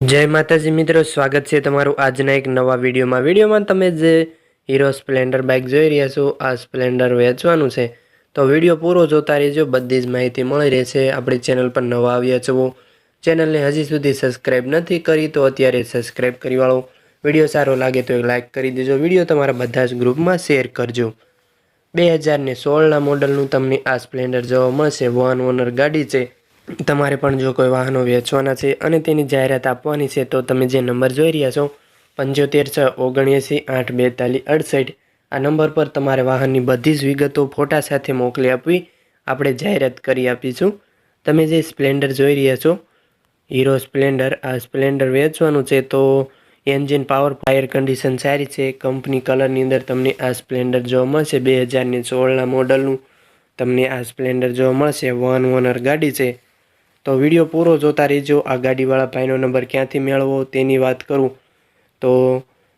જય માતાજી મિત્રો, સ્વાગત છે તમારું આજના એક નવા વિડીયોમાં. વિડીયોમાં તમે જે હીરો સ્પ્લેન્ડર બાઇક જોઈ રહ્યા છો, આ સ્પ્લેન્ડર વેચવાનું છે. તો વીડિયો પૂરો જોતા રહેજો, બધી જ માહિતી મળી રહેશે. આપણી ચેનલ પર નવા આવ્યા છો, ચેનલને હજી સુધી સબસ્ક્રાઈબ નથી કરી, તો અત્યારે સબસ્ક્રાઈબ કરી વાળો. વીડિયો સારો લાગે તો એક લાઇક કરી દેજો. વીડિયો તમારા બધા જ ગ્રુપમાં શેર કરજો. બે હજારને સોળના મોડલનું તમને આ સ્પ્લેન્ડર જોવા મળશે. વન ઓનર ગાડી છે. તમારે પણ જો કોઈ વાહનો વેચવાના છે અને તેની જાહેરાત આપવાની છે, તો તમે જે નંબર જોઈ રહ્યા છો, પંચોતેર છ ઓગણએંસી આઠ બેતાલીસ અડસઠ, આ નંબર પર તમારે વાહનની બધી જ વિગતો ફોટા સાથે મોકલી આપવી. આપણે જાહેરાત કરી આપીશું. તમે જે સ્પ્લેન્ડર જોઈ રહ્યા છો, હીરો સ્પ્લેન્ડર, આ સ્પ્લેન્ડર વેચવાનું છે, તો એન્જિન પાવર ફાયર કન્ડિશન સારી છે, કંપની કલરની અંદર તમને આ સ્પ્લેન્ડર જોવા મળશે. બે હજારની સોળના મોડલનું તમને આ સ્પ્લેન્ડર જોવા મળશે. વન ઓનર ગાડી છે. તો વીડિયો પૂરો જોતા રહેજો. આ ગાડીવાળા ભાઈનો નંબર ક્યાંથી મેળવો તેની વાત કરું. તો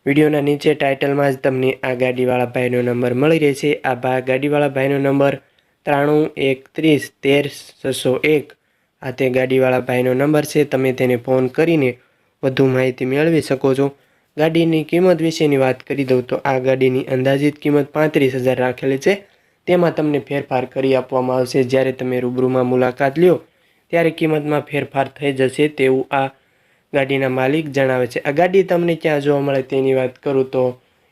વિડીયોના નીચે ટાઇટલમાં જ તમને આ ગાડીવાળા ભાઈનો નંબર મળી રહેશે. આ ભા, ગાડીવાળા ભાઈનો નંબર ત્રાણું એકત્રીસ તેર, છસો એક. આ તે ગાડીવાળા ભાઈનો નંબર છે. તમે તેને ફોન કરીને વધુ માહિતી મેળવી શકો છો. ગાડીની કિંમત વિશેની વાત કરી દઉં તો આ ગાડીની અંદાજિત કિંમત પાંત્રીસ હજાર રાખેલી છે. તેમાં તમને ફેરફાર કરી આપવામાં આવશે. જ્યારે તમે રૂબરૂમાં મુલાકાત લ્યો ત્યારે કિંમતમાં ફેરફાર થઈ જશે તેવું આ ગાડીના માલિક જણાવે છે. આ ગાડી તમને ક્યાં જોવા મળે તેની વાત કરું તો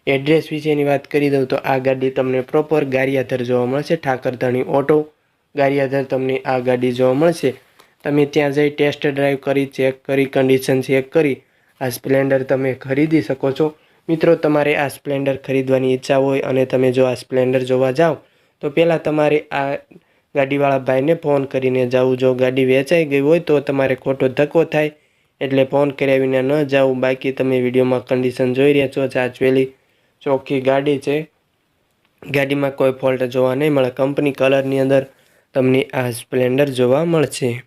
એડ્રેસ વિશેની વાત કરી દઉં તો આ ગાડી તમને પ્રોપર ગારિયાધર જોવા મળશે. ઠાકરધણી ઓટો ગારિયાધર તમને આ ગાડી જોવા મળશે. તમે ત્યાં જઈ ટેસ્ટ ડ્રાઈવ કરી, ચેક કરી, કન્ડિશન ચેક કરી, આ સ્પ્લેન્ડર તમે ખરીદી શકો છો. મિત્રો, તમારે આ સ્પ્લેન્ડર ખરીદવાની ઈચ્છા હોય અને તમે જો આ સ્પ્લેન્ડર જોવા જાઓ, તો પહેલાં તમારે આ ગાડીવાળા ભાઈને ફોન કરીને જવું જો ગાડી વેચાઈ ગઈ હોય તો તમારે ખોટો ધક્કો થાય, એટલે ફોન કર્યા વિના ન જાવું બાકી તમે વિડીયોમાં કન્ડિશન જોઈ રહ્યા છો સાચવેલી ચોખ્ખી ગાડી છે. ગાડીમાં કોઈ ફોલ્ટ જોવા નહીં મળે. કંપની કલરની અંદર તમને આ સ્પ્લેન્ડર જોવા મળશે.